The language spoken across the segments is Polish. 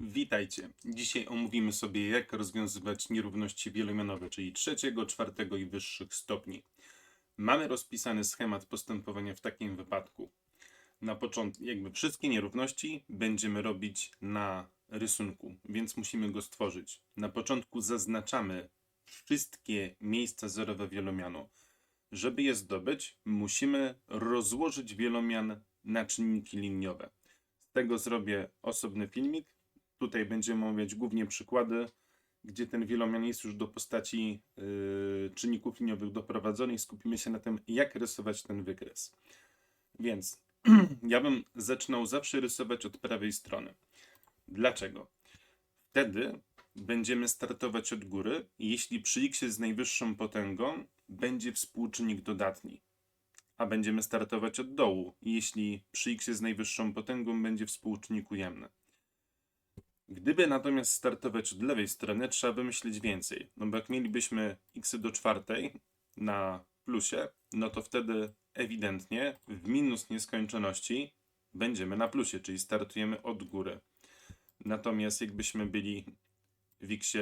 Witajcie. Dzisiaj omówimy sobie, jak rozwiązywać nierówności wielomianowe, czyli trzeciego, czwartego i wyższych stopni. Mamy rozpisany schemat postępowania w takim wypadku. Na początku, jakby wszystkie nierówności będziemy robić na rysunku, więc musimy go stworzyć. Na początku zaznaczamy wszystkie miejsca zerowe wielomianu. Żeby je zdobyć, musimy rozłożyć wielomian na czynniki liniowe. Z tego zrobię osobny filmik, Tutaj będziemy omawiać głównie przykłady, gdzie ten wielomian jest już do postaci yy, czynników liniowych doprowadzony i skupimy się na tym, jak rysować ten wykres. Więc ja bym zaczynał zawsze rysować od prawej strony. Dlaczego? Wtedy będziemy startować od góry, jeśli przy x z najwyższą potęgą będzie współczynnik dodatni. A będziemy startować od dołu, jeśli przy x z najwyższą potęgą będzie współczynnik ujemny. Gdyby natomiast startować od lewej strony, trzeba wymyślić więcej. No bo jak mielibyśmy x do czwartej na plusie, no to wtedy ewidentnie w minus nieskończoności będziemy na plusie, czyli startujemy od góry. Natomiast jakbyśmy byli w x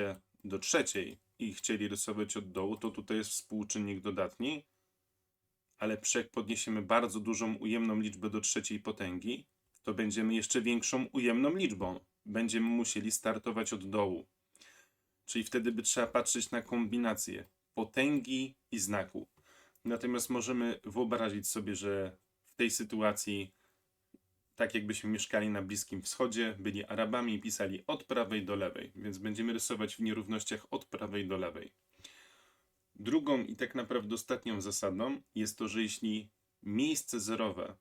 do trzeciej i chcieli rysować od dołu, to tutaj jest współczynnik dodatni, ale przy jak podniesiemy bardzo dużą ujemną liczbę do trzeciej potęgi, to będziemy jeszcze większą ujemną liczbą. Będziemy musieli startować od dołu. Czyli wtedy by trzeba patrzeć na kombinację potęgi i znaku. Natomiast możemy wyobrazić sobie, że w tej sytuacji, tak jakbyśmy mieszkali na Bliskim Wschodzie, byli Arabami i pisali od prawej do lewej, więc będziemy rysować w nierównościach od prawej do lewej. Drugą i tak naprawdę ostatnią zasadą jest to, że jeśli miejsce zerowe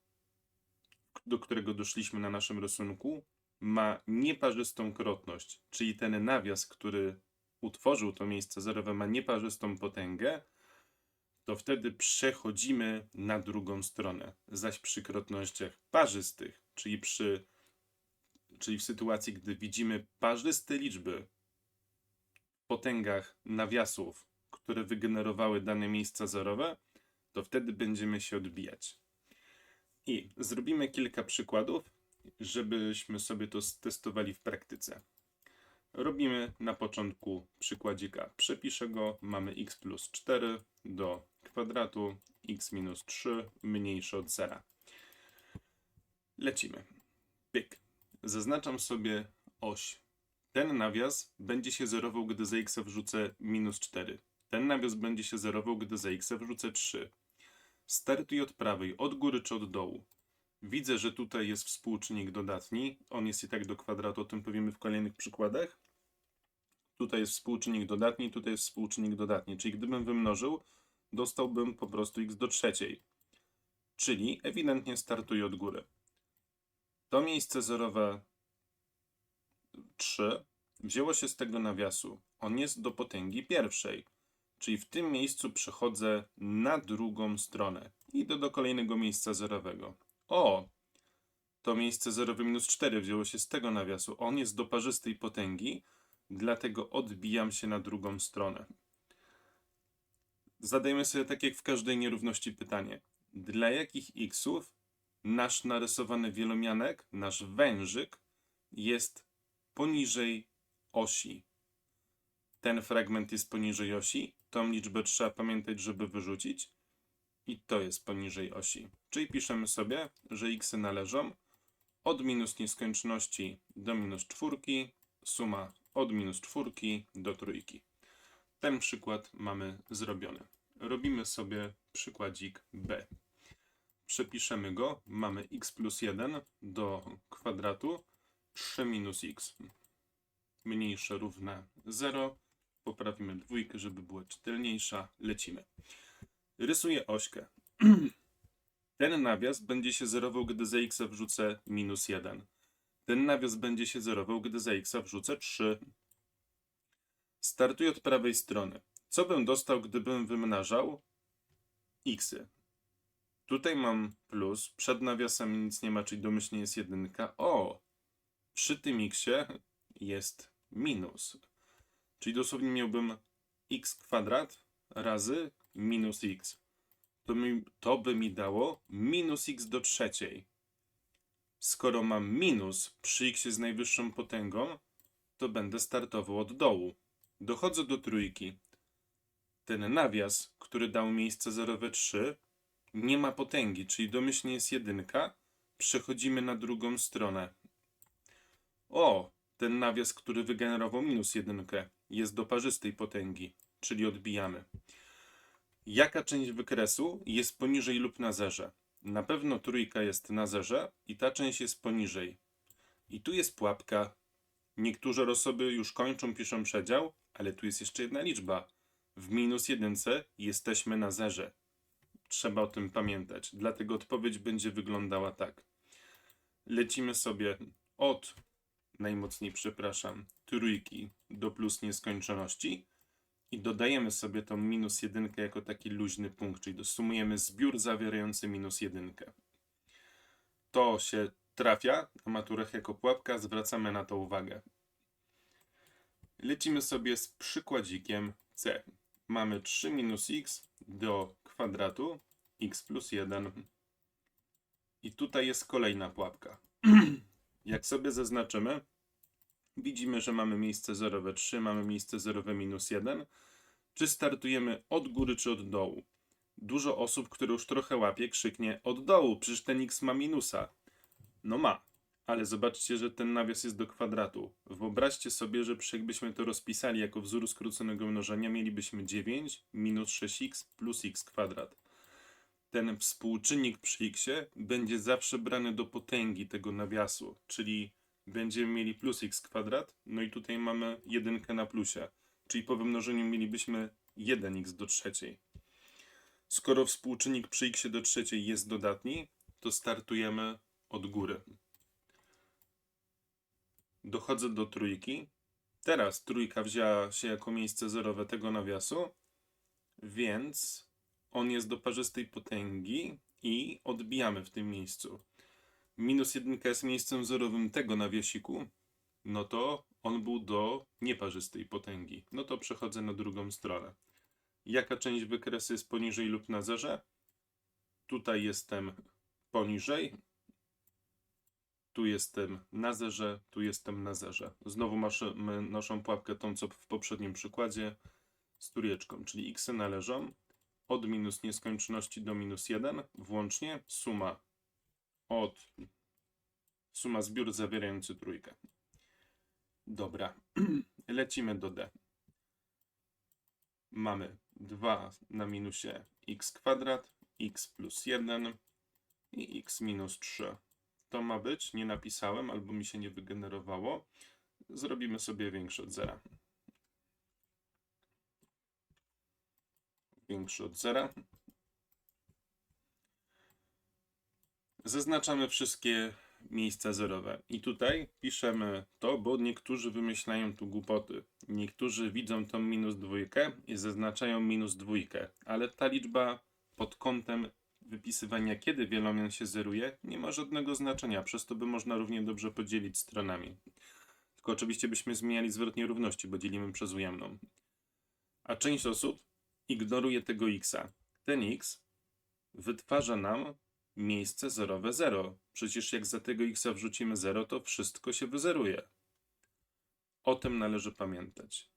do którego doszliśmy na naszym rysunku, ma nieparzystą krotność, czyli ten nawias, który utworzył to miejsce zerowe, ma nieparzystą potęgę, to wtedy przechodzimy na drugą stronę. Zaś przy krotnościach parzystych, czyli przy czyli w sytuacji, gdy widzimy parzyste liczby w potęgach nawiasów, które wygenerowały dane miejsca zerowe, to wtedy będziemy się odbijać. I zrobimy kilka przykładów, żebyśmy sobie to stestowali w praktyce. Robimy na początku przykładzika. Przepiszę go. Mamy x plus 4 do kwadratu, x minus 3 mniejsze od zera. Lecimy. Pyk. Zaznaczam sobie oś. Ten nawias będzie się zerował, gdy za x wrzucę minus 4. Ten nawias będzie się zerował, gdy za x wrzucę 3. Startuj od prawej, od góry czy od dołu. Widzę, że tutaj jest współczynnik dodatni. On jest i tak do kwadratu, o tym powiemy w kolejnych przykładach. Tutaj jest współczynnik dodatni, tutaj jest współczynnik dodatni. Czyli gdybym wymnożył, dostałbym po prostu x do trzeciej. Czyli ewidentnie startuję od góry. To miejsce zerowe 3 wzięło się z tego nawiasu. On jest do potęgi pierwszej. Czyli w tym miejscu przechodzę na drugą stronę. Idę do kolejnego miejsca zerowego. O! To miejsce zerowe minus 4 wzięło się z tego nawiasu. On jest do parzystej potęgi, dlatego odbijam się na drugą stronę. Zadajmy sobie tak jak w każdej nierówności pytanie. Dla jakich xów nasz narysowany wielomianek, nasz wężyk jest poniżej osi? Ten fragment jest poniżej osi, tą liczbę trzeba pamiętać, żeby wyrzucić i to jest poniżej osi. Czyli piszemy sobie, że x należą od minus nieskończoności do minus czwórki, suma od minus czwórki do trójki. Ten przykład mamy zrobiony. Robimy sobie przykładzik b. Przepiszemy go. Mamy x plus 1 do kwadratu 3 minus x mniejsze równe 0 poprawimy dwójkę, żeby była czytelniejsza, lecimy. Rysuję ośkę. Ten nawias będzie się zerował, gdy za x wrzucę minus 1. Ten nawias będzie się zerował, gdy za x wrzucę 3. Startuję od prawej strony. Co bym dostał, gdybym wymnażał xy? Tutaj mam plus, przed nawiasem nic nie ma, czyli domyślnie jest jedynka. O! Przy tym xie jest minus. Czyli dosłownie miałbym x kwadrat razy minus x. To, mi, to by mi dało minus x do trzeciej. Skoro mam minus przy x z najwyższą potęgą, to będę startował od dołu. Dochodzę do trójki. Ten nawias, który dał miejsce zerowe 3, nie ma potęgi, czyli domyślnie jest jedynka. Przechodzimy na drugą stronę. O, ten nawias, który wygenerował minus jedynkę, jest do parzystej potęgi, czyli odbijamy. Jaka część wykresu jest poniżej lub na zerze? Na pewno trójka jest na zerze i ta część jest poniżej. I tu jest pułapka. Niektóre osoby już kończą, piszą przedział, ale tu jest jeszcze jedna liczba. W minus jedynce jesteśmy na zerze. Trzeba o tym pamiętać. Dlatego odpowiedź będzie wyglądała tak. Lecimy sobie od, najmocniej przepraszam, trójki do plus nieskończoności i dodajemy sobie tą minus jedynkę jako taki luźny punkt, czyli dosumujemy zbiór zawierający minus jedynkę. To się trafia na maturach jako pułapka, zwracamy na to uwagę. Lecimy sobie z przykładzikiem C. Mamy 3 minus x do kwadratu x plus 1. I tutaj jest kolejna pułapka. Jak sobie zaznaczymy, widzimy, że mamy miejsce zerowe 3, mamy miejsce zerowe minus 1. Czy startujemy od góry, czy od dołu? Dużo osób, które już trochę łapie, krzyknie od dołu, przecież ten x ma minusa. No ma, ale zobaczcie, że ten nawias jest do kwadratu. Wyobraźcie sobie, że jakbyśmy to rozpisali jako wzór skróconego mnożenia, mielibyśmy 9 minus 6x plus x kwadrat. Ten współczynnik przy x będzie zawsze brany do potęgi tego nawiasu, czyli będziemy mieli plus x kwadrat, no i tutaj mamy jedynkę na plusie, czyli po wymnożeniu mielibyśmy 1x do trzeciej. Skoro współczynnik przy x do trzeciej jest dodatni, to startujemy od góry. Dochodzę do trójki. Teraz trójka wzięła się jako miejsce zerowe tego nawiasu, więc on jest do parzystej potęgi i odbijamy w tym miejscu. Minus jedynka jest miejscem zerowym tego nawiasiku, no to on był do nieparzystej potęgi. No to przechodzę na drugą stronę. Jaka część wykresu jest poniżej lub na zerze? Tutaj jestem poniżej, tu jestem na zerze, tu jestem na zerze. Znowu mamy naszą pułapkę tą, co w poprzednim przykładzie z trójeczką, czyli x należą od minus nieskończoności do minus 1, włącznie suma od suma zbiór zawierający trójkę. Dobra, lecimy do d. Mamy 2 na minusie x kwadrat, x plus 1 i x minus 3 to ma być, nie napisałem albo mi się nie wygenerowało. Zrobimy sobie większe od zera. Większy od zera. Zaznaczamy wszystkie miejsca zerowe. I tutaj piszemy to, bo niektórzy wymyślają tu głupoty. Niektórzy widzą tą minus dwójkę i zaznaczają minus dwójkę, ale ta liczba pod kątem wypisywania, kiedy wielomian się zeruje, nie ma żadnego znaczenia, przez to by można równie dobrze podzielić stronami. Tylko oczywiście byśmy zmieniali zwrot nierówności, bo dzielimy przez ujemną. A część osób ignoruje tego xa. Ten x wytwarza nam miejsce zerowe 0. Przecież jak za tego xa wrzucimy 0, to wszystko się wyzeruje. O tym należy pamiętać.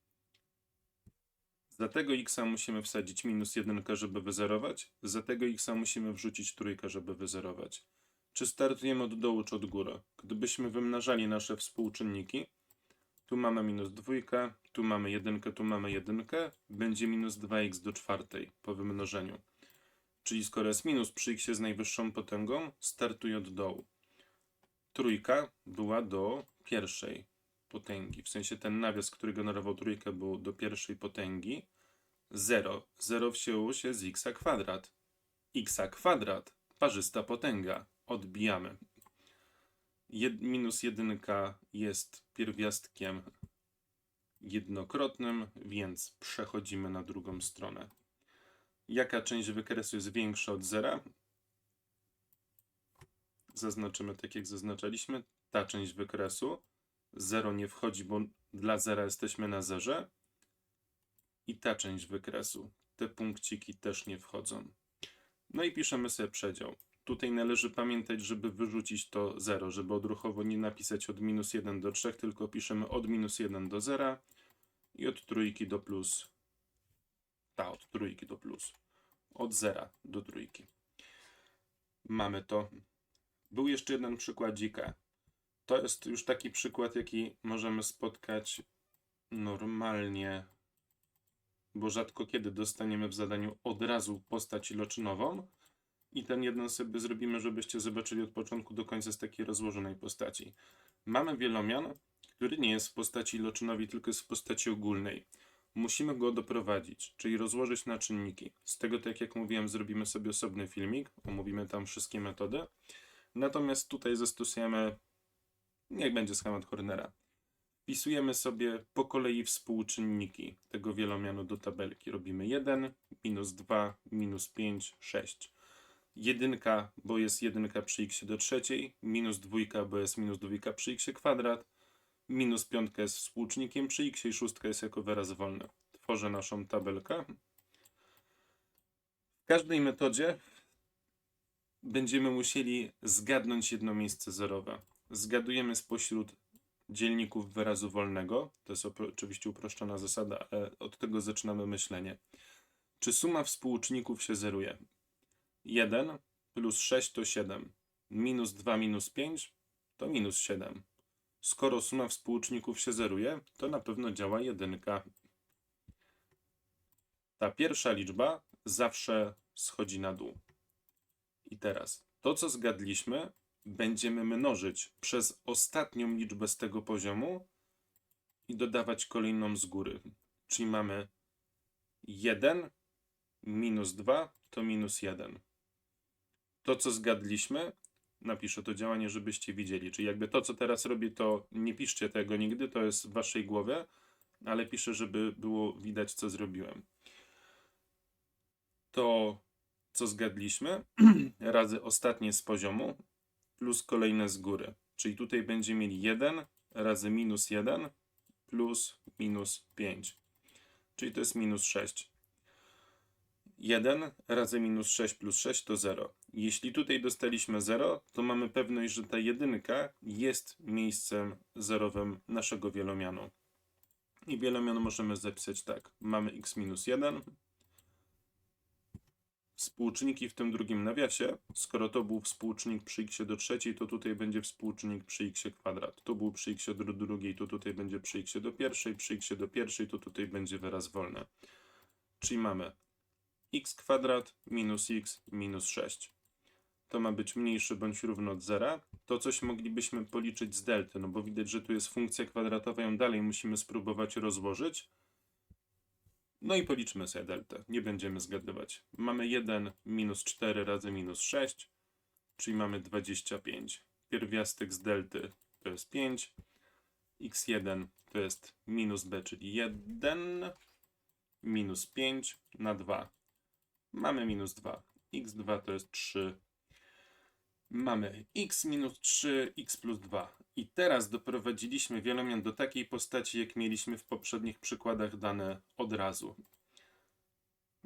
Za tego x musimy wsadzić minus 1, żeby wyzerować. Za tego x musimy wrzucić trójkę, żeby wyzerować. Czy startujemy od dołu, czy od góry? Gdybyśmy wymnażali nasze współczynniki, tu mamy minus 2, tu mamy 1, tu mamy 1, będzie minus 2x do czwartej po wymnożeniu. Czyli skoro jest minus przy x z najwyższą potęgą, startuję od dołu. Trójka była do pierwszej potęgi. W sensie ten nawias, który generował trójkę, był do pierwszej potęgi. 0. 0 wzięło się z x kwadrat. x kwadrat, parzysta potęga. Odbijamy. Jed, minus jedynka jest pierwiastkiem jednokrotnym, więc przechodzimy na drugą stronę. Jaka część wykresu jest większa od zera? Zaznaczymy tak, jak zaznaczaliśmy. Ta część wykresu. 0 nie wchodzi, bo dla zera jesteśmy na zerze. I ta część wykresu. Te punkciki też nie wchodzą. No i piszemy sobie przedział. Tutaj należy pamiętać, żeby wyrzucić to 0, żeby odruchowo nie napisać od minus 1 do 3, tylko piszemy od minus 1 do 0 i od trójki do plus. Ta, od trójki do plus. Od 0 do trójki. Mamy to. Był jeszcze jeden przykładzik. E. To jest już taki przykład, jaki możemy spotkać normalnie, bo rzadko kiedy dostaniemy w zadaniu od razu postać iloczynową. I ten jeden sobie zrobimy, żebyście zobaczyli od początku do końca z takiej rozłożonej postaci. Mamy wielomian, który nie jest w postaci iloczynowej, tylko jest w postaci ogólnej. Musimy go doprowadzić, czyli rozłożyć na czynniki. Z tego, tak jak mówiłem, zrobimy sobie osobny filmik, omówimy tam wszystkie metody. Natomiast tutaj zastosujemy, niech będzie schemat Hornera. Wpisujemy sobie po kolei współczynniki tego wielomianu do tabelki. Robimy 1, minus 2, minus 5, 6. Jedynka, bo jest jedynka przy x do trzeciej, minus dwójka, bo jest minus dwójka przy x kwadrat, minus piątka jest współczynnikiem przy x i szóstka jest jako wyraz wolny. Tworzę naszą tabelkę. W każdej metodzie będziemy musieli zgadnąć jedno miejsce zerowe. Zgadujemy spośród dzielników wyrazu wolnego. To jest oczywiście uproszczona zasada, ale od tego zaczynamy myślenie. Czy suma współczynników się zeruje? 1 plus 6 to 7. Minus 2 minus 5 to minus 7. Skoro suma współczynników się zeruje, to na pewno działa jedynka. Ta pierwsza liczba zawsze schodzi na dół. I teraz to, co zgadliśmy, będziemy mnożyć przez ostatnią liczbę z tego poziomu i dodawać kolejną z góry. Czyli mamy 1 minus 2 to minus 1. To, co zgadliśmy, napiszę to działanie, żebyście widzieli. Czyli jakby to, co teraz robię, to nie piszcie tego nigdy, to jest w waszej głowie, ale piszę, żeby było widać, co zrobiłem. To, co zgadliśmy, razy ostatnie z poziomu, plus kolejne z góry. Czyli tutaj będziemy mieli 1 razy minus 1 plus minus 5. Czyli to jest minus 6. 1 razy minus 6 plus 6 to 0. Jeśli tutaj dostaliśmy 0, to mamy pewność, że ta jedynka jest miejscem zerowym naszego wielomianu. I wielomian możemy zapisać tak. Mamy x minus 1. Współczynniki w tym drugim nawiasie. Skoro to był współczynnik przy x do trzeciej, to tutaj będzie współczynnik przy x kwadrat. To był przy x do drugiej, to tutaj będzie przy x do pierwszej. Przy x do pierwszej, to tutaj będzie wyraz wolny. Czyli mamy x kwadrat minus x minus 6. To ma być mniejsze bądź równo od zera. To coś moglibyśmy policzyć z delty, no bo widać, że tu jest funkcja kwadratowa, ją dalej musimy spróbować rozłożyć. No i policzmy sobie deltę, nie będziemy zgadywać. Mamy 1 minus 4 razy minus 6, czyli mamy 25. Pierwiastek z delty to jest 5, x1 to jest minus b, czyli 1, minus 5 na 2. Mamy minus 2. x2 to jest 3. Mamy x minus 3, x plus 2. I teraz doprowadziliśmy wielomian do takiej postaci, jak mieliśmy w poprzednich przykładach dane od razu.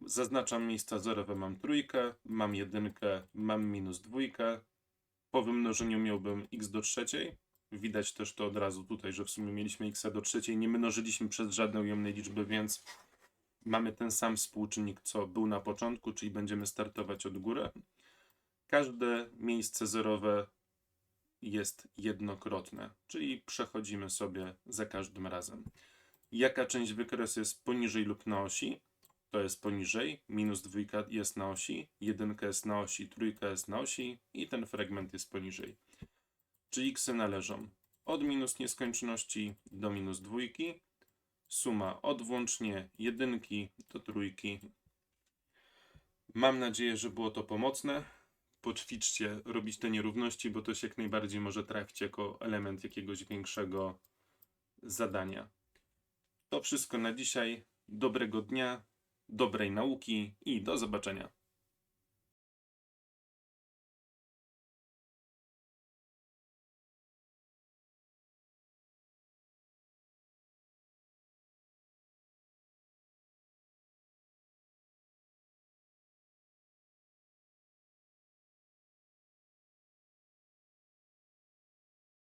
Zaznaczam miejsca zerowe, mam trójkę, mam jedynkę, mam minus dwójkę. Po wymnożeniu miałbym x do trzeciej. Widać też to od razu tutaj, że w sumie mieliśmy x do trzeciej. Nie mnożyliśmy przez żadne ujemne liczby, więc mamy ten sam współczynnik, co był na początku, czyli będziemy startować od góry. Każde miejsce zerowe jest jednokrotne, czyli przechodzimy sobie za każdym razem. Jaka część wykresu jest poniżej lub na osi? To jest poniżej, minus dwójka jest na osi, jedynka jest na osi, trójka jest na osi i ten fragment jest poniżej. Czyli x należą od minus nieskończoności do minus dwójki, suma od włącznie jedynki do trójki. Mam nadzieję, że było to pomocne. Poćwiczcie robić te nierówności, bo to się jak najbardziej może trafić jako element jakiegoś większego zadania. To wszystko na dzisiaj. Dobrego dnia, dobrej nauki i do zobaczenia.